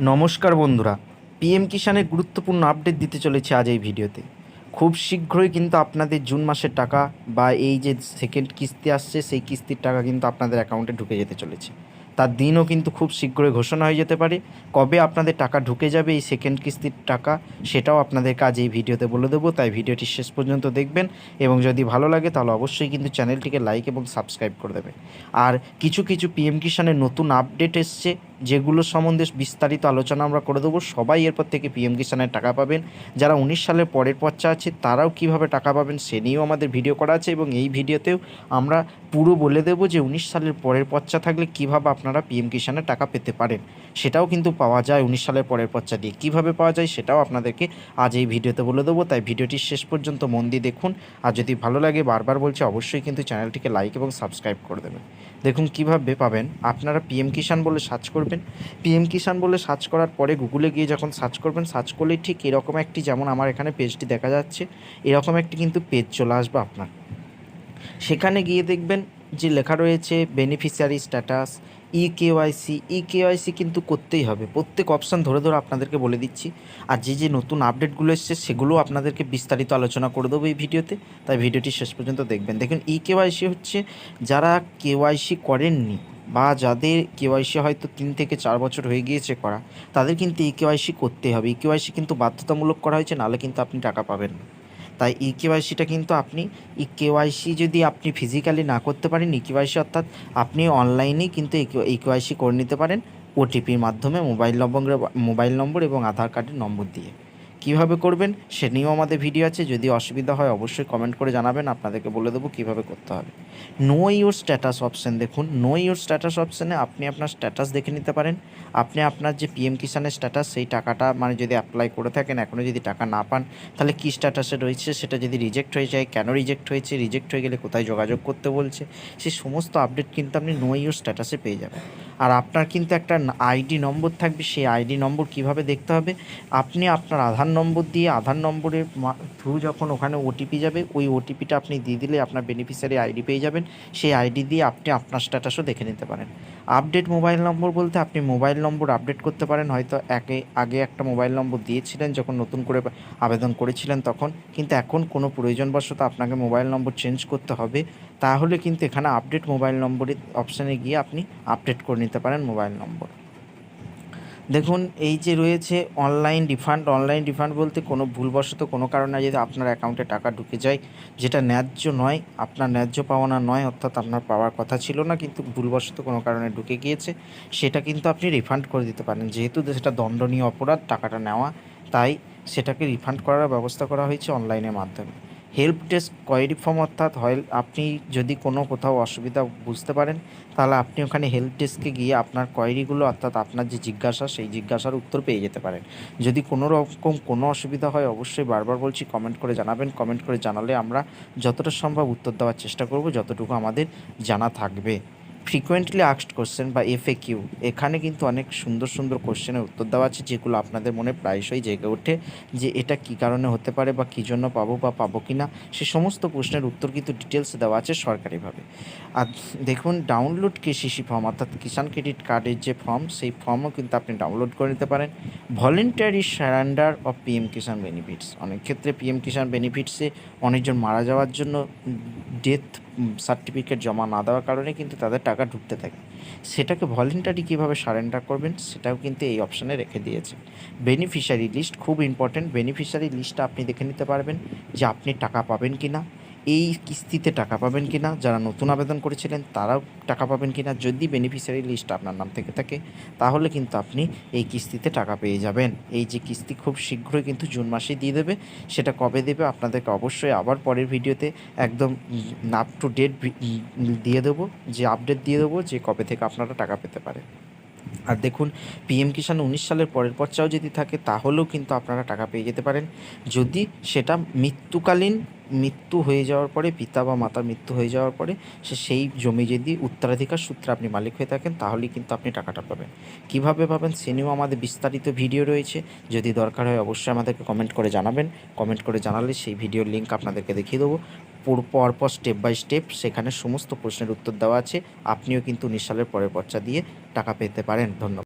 নমস্কার বন্ধুরা, পিএম কিষানের গুরুত্বপূর্ণ আপডেট দিতে চলেছে আজ এই ভিডিওতে। খুব শীঘ্রই কিন্তু আপনাদের জুন মাসের টাকা বা এই যে সেকেন্ড কিস্তি আসছে, সেই কিস্তির টাকা কিন্তু আপনাদের অ্যাকাউন্টে ঢুকে যেতে চলেছে। তার দিনও কিন্তু খুব শীঘ্রই ঘোষণা হয়ে যেতে পারে। কবে আপনাদের টাকা ঢুকে যাবে এই সেকেন্ড কিস্তির টাকা, সেটাও আপনাদের কাজ এই ভিডিওতে বলে দেবো। তাই ভিডিওটি শেষ পর্যন্ত দেখবেন এবং যদি ভালো লাগে তাহলে অবশ্যই কিন্তু চ্যানেলটিকে লাইক এবং সাবস্ক্রাইব করে দেবেন। আর কিছু কিছু পিএম কিষানের নতুন আপডেট এসছে যেগুলো সম্বন্ধে বিস্তারিত আলোচনা আমরা করে দেবো, সবাই এরপর থেকে পিএম কিষানের টাকা পাবেন। যারা উনিশ সালের পরের পর্চা আছে, তারাও কীভাবে টাকা পাবেন সে নিয়েও আমাদের ভিডিও করা আছে এবং এই ভিডিওতেও আমরা পুরো বলে দেব যে উনিশ সালের পরের পর্চা থাকলে কীভাবে আপনারা পিএম কিষানের টাকা পেতে পারেন। সেটাও কিন্তু পাওয়া যায়। উনিশ সালের পরের পর্চা দিয়ে কীভাবে পাওয়া যায় সেটাও আপনাদেরকে আজ এই ভিডিওতে বলে দেবো। তাই ভিডিওটি শেষ পর্যন্ত মন দিয়ে দেখুন। আর যদি ভালো লাগে, বারবার বলছে অবশ্যই কিন্তু চ্যানেলটিকে লাইক এবং সাবস্ক্রাইব করে দেবেন। দেখুন কীভাবে পাবেন। আপনারা পিএম কিষান বলে সার্চ করবেন। পিএম কিষান বলে সার্চ করার পরে গুগলে গিয়ে যখন সার্চ করবেন সার্চ করলেই ঠিক এরকম একটি যেমন আমার এখানে পেজটি দেখা যাচ্ছে, এরকম একটি কিন্তু পেজ চলে আসবে আপনার। সেখানে গিয়ে দেখবেন যে লেখা রয়েছে beneficiary status e KYC e KYC কিন্তু করতেই হবে। প্রত্যেক অপশান ধরে ধরে আপনাদেরকে বলে দিচ্ছি। আর যে যে নতুন আপডেটগুলো এসছে সেগুলো আপনাদেরকে বিস্তারিত আলোচনা করে দেবো এই ভিডিওতে। তাই ভিডিওটি শেষ পর্যন্ত দেখবেন। দেখুন ই কেওয়াইসি হচ্ছে, যারা কেওয়াইসি করেননি বা যাদের কেওয়াইসি হয়তো তিন থেকে চার বছর হয়ে গিয়েছে করা, তাদের কিন্তু ই কেওয়াইসি করতেই হবে। ই কেওয়াইসি কিন্তু বাধ্যতামূলক করা হয়েছে, নাহলে কিন্তু আপনি টাকা পাবেন না। তাই ই কেওয়াইসিটা কিন্তু আপনি ই কেওয়াইসি যদি আপনি ফিজিক্যালি না করতে পারেন ই কেওয়াইসি অর্থাৎ আপনি অনলাইনেই কিন্তু ই কেওয়াইসি করে নিতে পারেন ওটিপির মাধ্যমে মোবাইল নম্বর মোবাইল নম্বর এবং আধার কার্ডের নম্বর দিয়ে। কীভাবে করবেন সে নিয়েও আমাদের ভিডিও আছে, যদি অসুবিধা হয় অবশ্যই কমেন্ট করে জানাবেন, আপনাদেরকে বলে দেবো কীভাবে করতে হবে। নো ইউর স্ট্যাটাস অপশান দেখুন নো ইউর স্ট্যাটাস অপশানে আপনি আপনার স্ট্যাটাস দেখে নিতে পারেন। আপনি আপনার যে পিএম কিষানের স্ট্যাটাস সেই টাকাটা মানে যদি অ্যাপ্লাই করে থাকেন এখনও যদি টাকা না পান, তাহলে কী স্ট্যাটাসে রয়েছে সেটা যদি রিজেক্ট হয়ে যায়, কেন রিজেক্ট হয়েছে রিজেক্ট হয়ে গেলে কোথায় যোগাযোগ করতে বলছে সেই সমস্ত আপডেট কিন্তু আপনি নো ইউর স্ট্যাটাসে পেয়ে যাবেন। আর আপনার কিন্তু একটা আইডি নম্বর থাকবে, সেই আইডি নম্বর কীভাবে দেখতে হবে? আপনি আপনার আধার নম্বর দিয়ে আধার নম্বরের থ্রু যখন ওখানে ওটিপি যাবে, ওই ওটিপিটা আপনি দিয়ে দিলে আপনার বেনিফিশিয়ারি আইডি পেয়ে যাবেন। সেই আইডি দিয়ে আপনি আপনার স্ট্যাটাসও দেখে নিতে পারেন। আপডেট মোবাইল নম্বর বলতে আপনি মোবাইল নম্বর আপডেট করতে পারেন। হয়তো একে, আগে একটা মোবাইল নম্বর দিয়েছিলেন, যখন নতুন করে আবেদন করেছিলেন তখন। কিন্তু এখন কোনো প্রয়োজনবশত আপনাকে মোবাইল নম্বর চেঞ্জ করতে হবে। তাহলে কিন্তু এখানে আপডেট মোবাইল নম্বরের অপশানে গিয়ে আপনি আপডেট করে নিতে পারেন মোবাইল নম্বর দেখুন, এই যে রয়েছে অনলাইন রিফান্ড অনলাইন রিফান্ড বলতে কোনো ভুলবশত কোনো কারণে যদি আপনার অ্যাকাউন্টে টাকা ঢুকে যায়, যেটা ন্যায্য নয়, আপনার ন্যায্য পাওনা নয়, অর্থাৎ আপনার পাওয়ার কথা ছিল না, কিন্তু ভুলবশত কোনো কারণে ঢুকে গিয়েছে, সেটা কিন্তু আপনি রিফান্ড করে দিতে পারেন। যেহেতু সেটা দণ্ডনীয় অপরাধ, টাকাটা নেওয়া, তাই সেটাকে রিফান্ড করার ব্যবস্থা করা হয়েছে অনলাইনের মাধ্যমে। হেল্প ডেস্ক কোয়ারি ফর্ম অর্থাৎ হয়, আপনি যদি কোনো কোথাও অসুবিধা বুঝতে পারেন, তাহলে আপনি ওখানে হেল্প ডেস্কে গিয়ে আপনার কোয়ারিগুলো অর্থাৎ আপনার যে জিজ্ঞাসা, সেই জিজ্ঞাসার উত্তর পেয়ে যেতে পারেন। যদি কোনো রকম কোনো অসুবিধা হয়, অবশ্যই বারবার বলছি কমেন্ট করে জানাবেন। কমেন্ট করে জানালে আমরা যতটা সম্ভব উত্তর দেওয়ার চেষ্টা করব, যতটুকু আমাদের জানা থাকবে। ফ্রিকোয়েন্টলি আক্সড কোশ্চেন বা এফএ কিউ এখানে কিন্তু অনেক সুন্দর সুন্দর কোশ্চেনের উত্তর দেওয়া আছে, যেগুলো আপনাদের মনে প্রায়শই জেগে ওঠে যে এটা কী কারণে হতে পারে বা কী জন্য পাবো বা পাবো কি না। সে সমস্ত প্রশ্নের উত্তর কিন্তু ডিটেলস দেওয়া আছে সরকারিভাবে। আর দেখুন ডাউনলোড কেসিসি ফর্ম অর্থাৎ কিষাণ ক্রেডিট কার্ডের যে ফর্ম সেই ফর্মও কিন্তু আপনি ডাউনলোড করে নিতে পারেন। Voluntary surrender of PM Kisan benefits অনেক ক্ষেত্রে পিএম কিষাণ বেনিফিটসে অনেকজন মারা যাওয়ার জন্য ডেথ সার্টিফিকেট জমা না দেওয়ার কারণে কিন্তু তাদের টাকা ঢুকতে থাকে। সেটাকে ভলেন্টারি কীভাবে সারেন্ডার করবেন, সেটাও কিন্তু এই অপশানে রেখে দিয়েছে। বেনিফিশিয়ারি লিস্ট খুব ইম্পর্টেন্ট বেনিফিশিয়ারি লিস্টটা আপনি দেখে নিতে পারবেন যে আপনি টাকা পাবেন কি না এই কিস্তিতে টাকা পাবেন কি না যারা নতুন আবেদন করেছিলেন তারাও টাকা পাবেন কি না যদি বেনিফিশিয়ারি লিস্ট আপনার নাম থেকে থাকে, তাহলে কিন্তু আপনি এই কিস্তিতে টাকা পেয়ে যাবেন। এই যে কিস্তি খুব শীঘ্রই কিন্তু জুন মাসে দিয়ে দেবে, সেটা কবে দেবে আপনাদেরকে অবশ্যই আবার পরের ভিডিওতে একদম আপ টু ডেট দিয়ে দেবো, যে আপডেট দিয়ে দেবো যে কবে থেকে আপনারা টাকা পেতে পারেন। আর দেখুন পিএম কিষাণ উনিশ সালের পরের পর্চাও যদি থাকে, তাহলেও কিন্তু আপনারা টাকা পেয়ে যেতে পারেন। যদি সেটা মৃত্যুকালীন মৃত্যু হয়ে যাওয়ার পরে, পিতা বা মাতার মৃত্যু হয়ে যাওয়ার পরে, সে সেই জমি যদি উত্তরাধিকার সূত্রে আপনি মালিক হয়ে থাকেন, তাহলেই কিন্তু আপনি টাকাটা পাবেন। কীভাবে পাবেন সে নিয়েও আমাদের বিস্তারিত ভিডিও রয়েছে। যদি দরকার হয়, অবশ্যই আমাদেরকে কমেন্ট করে জানাবেন। কমেন্ট করে জানালে সেই ভিডিওর লিঙ্ক আপনাদেরকে দেখিয়ে দেবো। পরপর স্টেপ বাই স্টেপ সেখানে সমস্ত প্রশ্নের উত্তর দেওয়া আছে। আপনিও কিন্তু উনিশ পরের পর্চা দিয়ে টাকা পেতে পারেন। ধন্যবাদ।